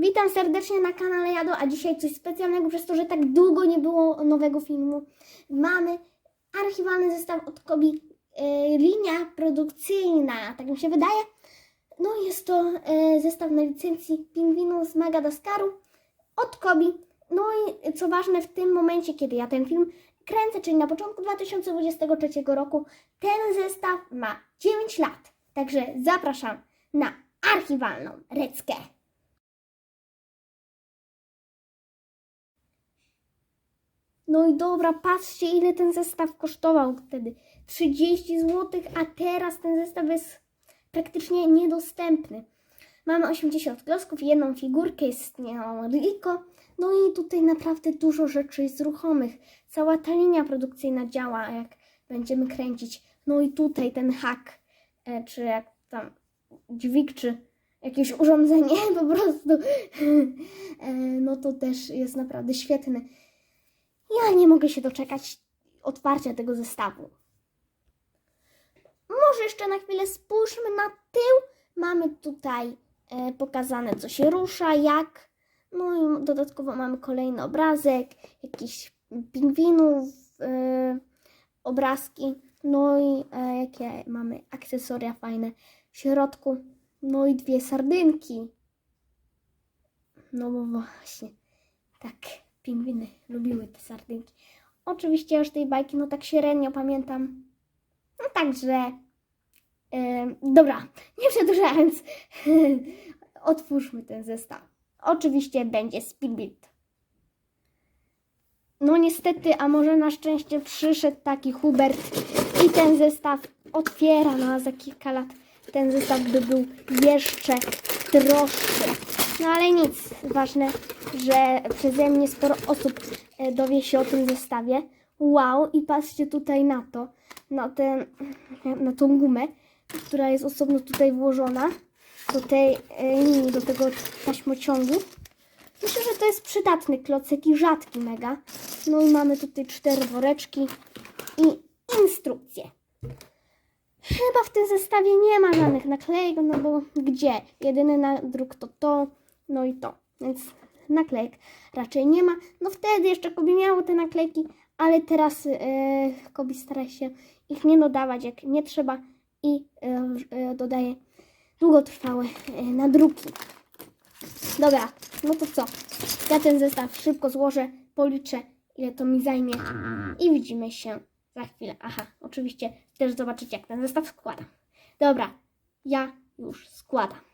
Witam serdecznie na kanale Jado, a dzisiaj coś specjalnego przez to, że tak długo nie było nowego filmu. Mamy archiwalny zestaw od Kobi, e, linia produkcyjna, tak mi się wydaje. No jest to e, zestaw na licencji pingwinów z Madagaskaru od Kobi. No i co ważne, w tym momencie, kiedy ja ten film kręcę, czyli na początku 2023 roku, ten zestaw ma 9 lat. Także zapraszam na archiwalną reckę. No i dobra, patrzcie ile ten zestaw kosztował wtedy. 30 zł, a teraz ten zestaw jest praktycznie niedostępny. Mamy 80 klocków, jedną figurkę, jest Rico. No i tutaj naprawdę dużo rzeczy jest ruchomych. Cała ta linia produkcyjna działa, jak będziemy kręcić. No i tutaj ten hak, e, czy jak tam dźwig, czy jakieś urządzenie po prostu. E, No to też jest naprawdę świetny. Ja nie mogę się doczekać otwarcia tego zestawu. Może jeszcze na chwilę spójrzmy na tył. Mamy tutaj e, pokazane, co się rusza, jak. No i dodatkowo mamy kolejny obrazek, jakiś pingwinów, e, obrazki. No i e, jakie mamy akcesoria fajne w środku. No i dwie sardynki. No bo właśnie, tak, pingwiny lubiły te sardynki. Oczywiście już tej bajki, no tak średnio pamiętam. No także, em, dobra, nie przedłużając, otwórzmy ten zestaw. Oczywiście będzie Speedbeat. No niestety, a może na szczęście przyszedł taki Hubert i ten zestaw otwiera, no a za kilka lat ten zestaw by był jeszcze droższy. No ale nic, ważne, że przeze mnie sporo osób e, dowie się o tym zestawie. Wow, i patrzcie tutaj na to, na, ten, na tą gumę, która jest osobno tutaj włożona do tej e, linii, do tego taśmociągu. Myślę, że to jest przydatny klocek i rzadki mega. No i mamy tutaj cztery woreczki i instrukcje. Chyba w tym zestawie nie ma żadnych naklejek, no bo gdzie? Jedyny nadruk to to, no i to. Więc naklejek raczej nie ma. No wtedy jeszcze Kobi miało te naklejki, ale teraz e, Kobi stara się ich nie dodawać jak nie trzeba i e, e, dodaje długotrwałe e, nadruki. Dobra, no to co? Ja ten zestaw szybko złożę, policzę, ile to mi zajmie i widzimy się za chwilę. Aha, oczywiście też zobaczycie, jak ten zestaw składam. Dobra, ja już składam.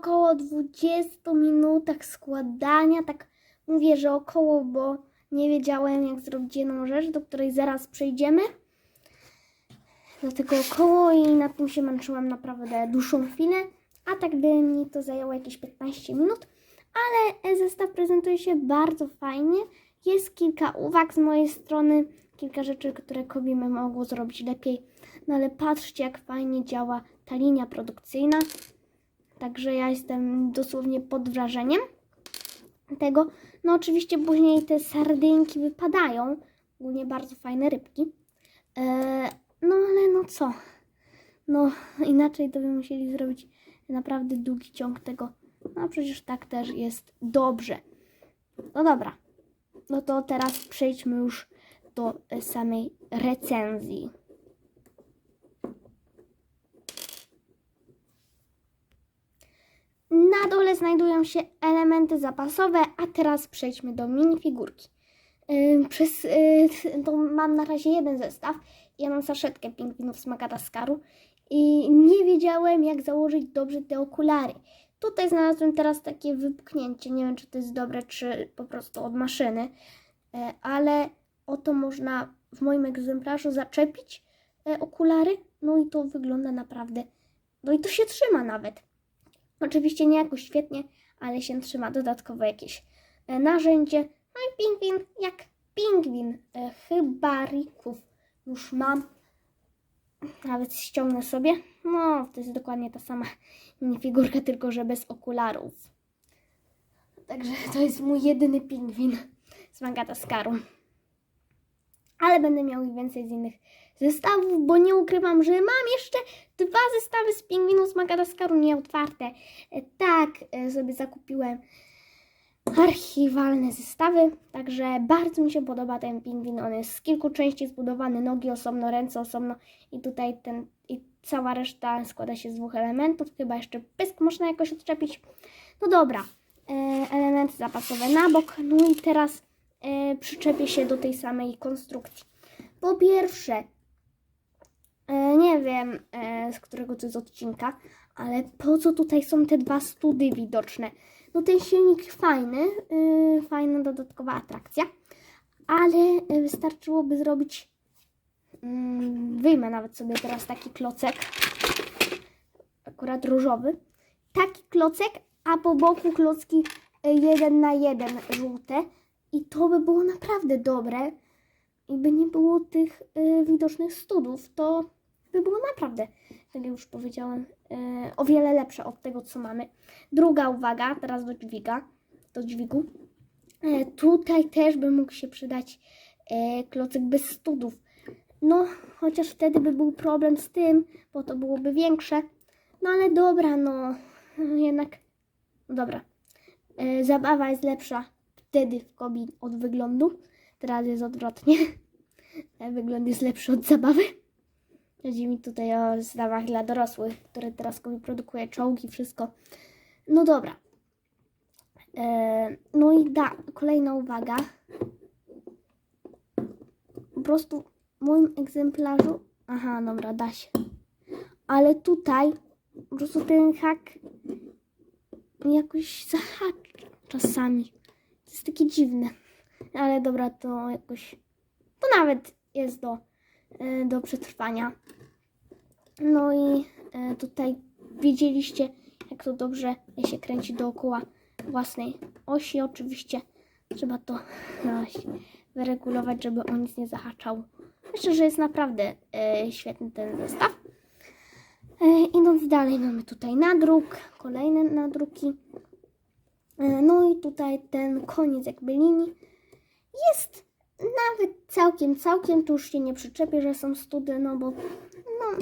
Około 20 minutach składania, tak mówię, że około, bo nie wiedziałem jak zrobić jedną rzecz, do której zaraz przejdziemy. Dlatego około i na tym się męczyłam naprawdę dłuższą chwilę, a tak by mi to zajęło jakieś 15 minut, ale zestaw prezentuje się bardzo fajnie. Jest kilka uwag z mojej strony, kilka rzeczy, które Kobimy mogło zrobić lepiej. No ale patrzcie, jak fajnie działa ta linia produkcyjna. Także ja jestem dosłownie pod wrażeniem tego. No oczywiście później te sardynki wypadają. Ogólnie bardzo fajne rybki. Eee, no ale no co? No inaczej to by musieli zrobić naprawdę długi ciąg tego. No przecież tak też jest dobrze. No dobra. No to teraz przejdźmy już do e, samej recenzji. Na dole znajdują się elementy zapasowe, a teraz przejdźmy do minifigurki. Yy, Przez, yy, to mam na razie jeden zestaw. Ja mam saszetkę pingwinów z Madagaskaru i nie wiedziałem, jak założyć dobrze te okulary. Tutaj znalazłem teraz takie wypchnięcie. Nie wiem, czy to jest dobre, czy po prostu od maszyny, E, ale oto można w moim egzemplarzu zaczepić e, okulary. No i to wygląda naprawdę. No i to się trzyma nawet. Oczywiście nie jakoś świetnie, ale się trzyma dodatkowo jakieś e, narzędzie. No i pingwin jak pingwin. E, Chyba rików już mam. Nawet ściągnę sobie. No, to jest dokładnie ta sama minifigurka, tylko że bez okularów. Także to jest mój jedyny pingwin z Madagaskaru. Ale będę miał ich więcej z innych zestawów, bo nie ukrywam, że mam jeszcze dwa zestawy z pingwinów z Madagaskaru nieotwarte. E, Tak, e, sobie zakupiłem archiwalne zestawy, także bardzo mi się podoba ten pingwin. On jest z kilku części zbudowany, nogi osobno, ręce osobno i tutaj ten i cała reszta składa się z dwóch elementów. Chyba jeszcze pysk można jakoś odczepić. No dobra, e, elementy zapasowe na bok. No i teraz e, przyczepię się do tej samej konstrukcji. Po pierwsze, e, nie wiem e, z którego to jest odcinka, ale po co tutaj są te dwa study widoczne? No ten silnik fajny, fajna dodatkowa atrakcja, ale wystarczyłoby zrobić, mm, wyjmę nawet sobie teraz taki klocek, akurat różowy, taki klocek, a po boku klocki jeden na jeden żółte i to by było naprawdę dobre i by nie było tych y, widocznych studów, to by było naprawdę, tak jak już powiedziałem, y, o wiele lepsze od tego, co mamy. Druga uwaga, teraz do dźwiga, do dźwigu. E, tutaj też by mógł się przydać e, klocek bez studów. No, chociaż wtedy by był problem z tym, bo to byłoby większe. No ale dobra, no, jednak, no dobra. E, zabawa jest lepsza wtedy w Kobi od wyglądu. Teraz jest odwrotnie. Wygląd jest lepszy od zabawy. Chodzi mi tutaj o zestawach dla dorosłych, które teraz Kobi produkuje, czołgi, wszystko. No dobra. E, no i da, kolejna uwaga. Po prostu w moim egzemplarzu. Aha, dobra, da się. Ale tutaj po prostu ten hak jakoś zahacza czasami. Jest takie dziwne. Ale dobra, to jakoś. To nawet jest do, e, do przetrwania. No i e, tutaj widzieliście, jak to dobrze się kręci dookoła własnej osi. Oczywiście trzeba to no, wyregulować, żeby o nic nie zahaczał. Myślę, że jest naprawdę e, świetny ten zestaw. Idąc dalej, mamy tutaj nadruk, kolejne nadruki. E, no i tutaj ten koniec jakby linii jest nawet całkiem, całkiem, tu już się nie przyczepię, że są study, no bo no,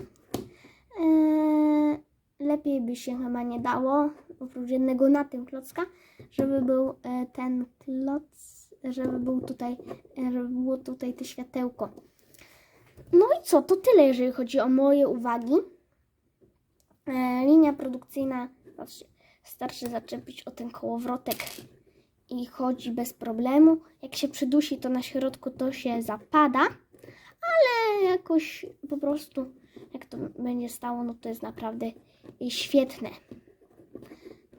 e, lepiej by się chyba nie dało, oprócz jednego na tym klocka, żeby był e, ten kloc, żeby był tutaj, e, żeby było tutaj to światełko. No i co, to tyle, jeżeli chodzi o moje uwagi. E, linia produkcyjna, starczy zaczepić o ten kołowrotek i chodzi bez problemu. Jak się przydusi, to na środku to się zapada, ale jakoś po prostu, jak to będzie stało, no to jest naprawdę świetne.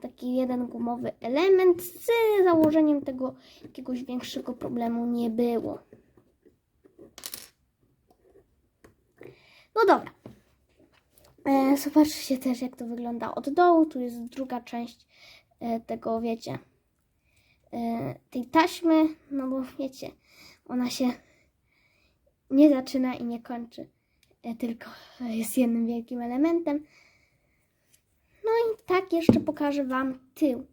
Taki jeden gumowy element z założeniem tego jakiegoś większego problemu nie było. No dobra. E, zobaczcie też, jak to wygląda od dołu. Tu jest druga część e, tego, wiecie, e, tej taśmy, no bo wiecie, ona się nie zaczyna i nie kończy, tylko jest jednym wielkim elementem. No i tak jeszcze pokażę Wam tył.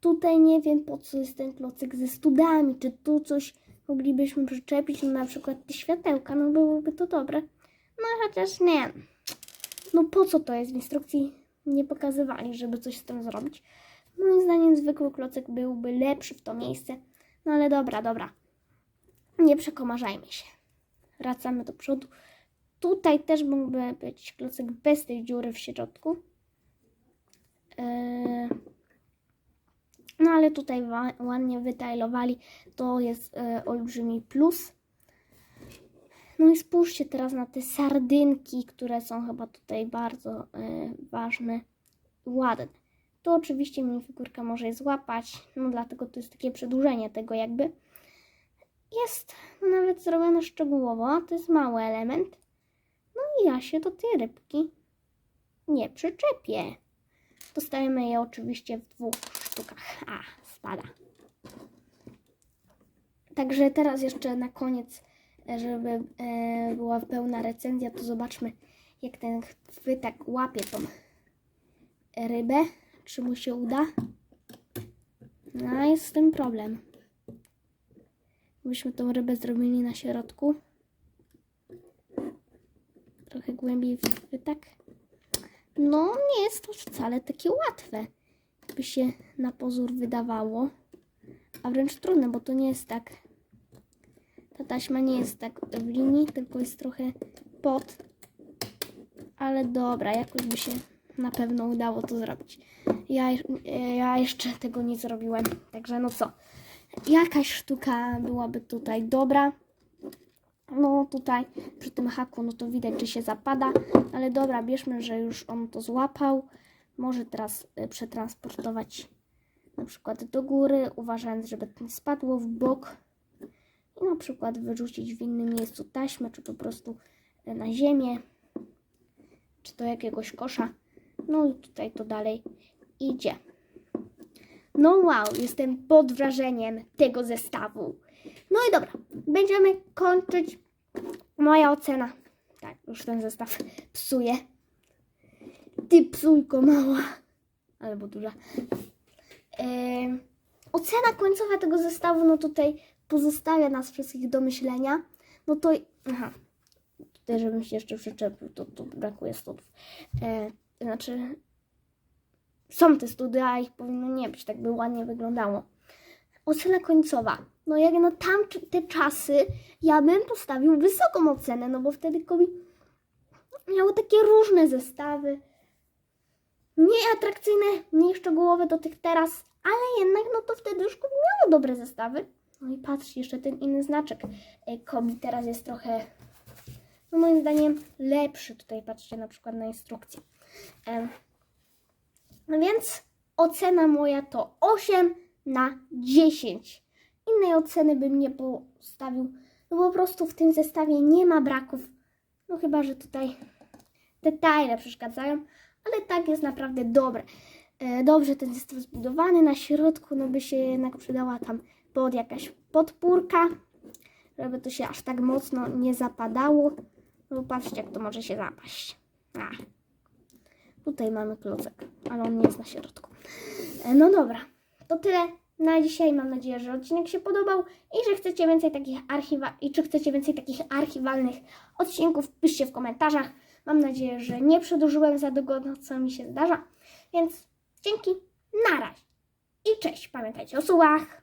Tutaj nie wiem po co jest ten klocek ze studami, czy tu coś moglibyśmy przyczepić, na przykład te światełka, no byłoby to dobre. No chociaż nie. No po co to jest? W instrukcji nie pokazywali, żeby coś z tym zrobić. Moim zdaniem zwykły klocek byłby lepszy w to miejsce. No ale dobra, dobra. Nie przekomarzajmy się. Wracamy do przodu. Tutaj też mógłby być klocek bez tej dziury w środku. Eee, No ale tutaj ładnie wytajlowali. To jest e, olbrzymi plus. No i spójrzcie teraz na te sardynki, które są chyba tutaj bardzo e, ważne ładne. To oczywiście minifigurka może je złapać, no dlatego to jest takie przedłużenie tego jakby. Jest nawet zrobione szczegółowo, to jest mały element. No i ja się do tej rybki nie przyczepię. Dostajemy je oczywiście w dwóch sztukach. A, spada. Także teraz jeszcze na koniec, e, żeby e, była pełna recenzja, to zobaczmy, jak ten chwytak łapie tą rybę. Czy mu się uda? No, jest z tym problem. Byśmy tą rybę zrobili na środku. Trochę głębiej w. No, nie jest to wcale takie łatwe, się na pozór wydawało. A wręcz trudne, bo to nie jest tak. Ta taśma nie jest tak w linii, tylko jest trochę pod. Ale dobra, jakoś by się na pewno udało to zrobić. Ja, ja jeszcze tego nie zrobiłem, także no co. Jakaś sztuka byłaby tutaj dobra. No tutaj przy tym haku, no to widać, że się zapada, ale dobra, bierzmy, że już on to złapał. Może teraz y, przetransportować na przykład do góry, uważając, żeby to nie spadło w bok i na przykład wyrzucić w innym miejscu taśmę, czy po prostu y, na ziemię, czy do jakiegoś kosza. No i tutaj to dalej idzie. No wow, jestem pod wrażeniem tego zestawu. No i dobra, będziemy kończyć. Moja ocena. Tak, już ten zestaw psuje. Ty psujko mała. Albo duża. Em, ocena końcowa tego zestawu, no tutaj pozostawia nas wszystkich do myślenia. No to, aha, tutaj żebym się jeszcze przyczepił, to tu brakuje studów. E, znaczy, są te studia, a ich powinno nie być, tak by ładnie wyglądało. Ocena końcowa. No jak na tamte czasy, ja bym postawił wysoką ocenę, no bo wtedy kobi miały takie różne zestawy. Mniej atrakcyjne, mniej szczegółowe do tych teraz, ale jednak no to wtedy już miało dobre zestawy. No i patrz, jeszcze ten inny znaczek e, Kobi teraz jest trochę, no moim zdaniem, lepszy. Tutaj patrzcie na przykład na instrukcję. Em, no więc ocena moja to 8 na 10. Innej oceny bym nie postawił, no po prostu w tym zestawie nie ma braków. No chyba, że tutaj detale przeszkadzają, ale tak jest naprawdę dobre. E, Dobrze ten zestaw zbudowany, na środku no by się jednak przydała tam pod jakaś podpórka, żeby to się aż tak mocno nie zapadało. No patrzcie jak to może się zapaść. A. Tutaj mamy klocek, ale on nie jest na środku. E, No dobra, to tyle na dzisiaj. Mam nadzieję, że odcinek się podobał i że chcecie więcej takich archiwa i czy chcecie więcej takich archiwalnych odcinków, piszcie w komentarzach. Mam nadzieję, że nie przedłużyłem za długo, no co mi się zdarza. Więc dzięki, na razie i cześć. Pamiętajcie o słowach.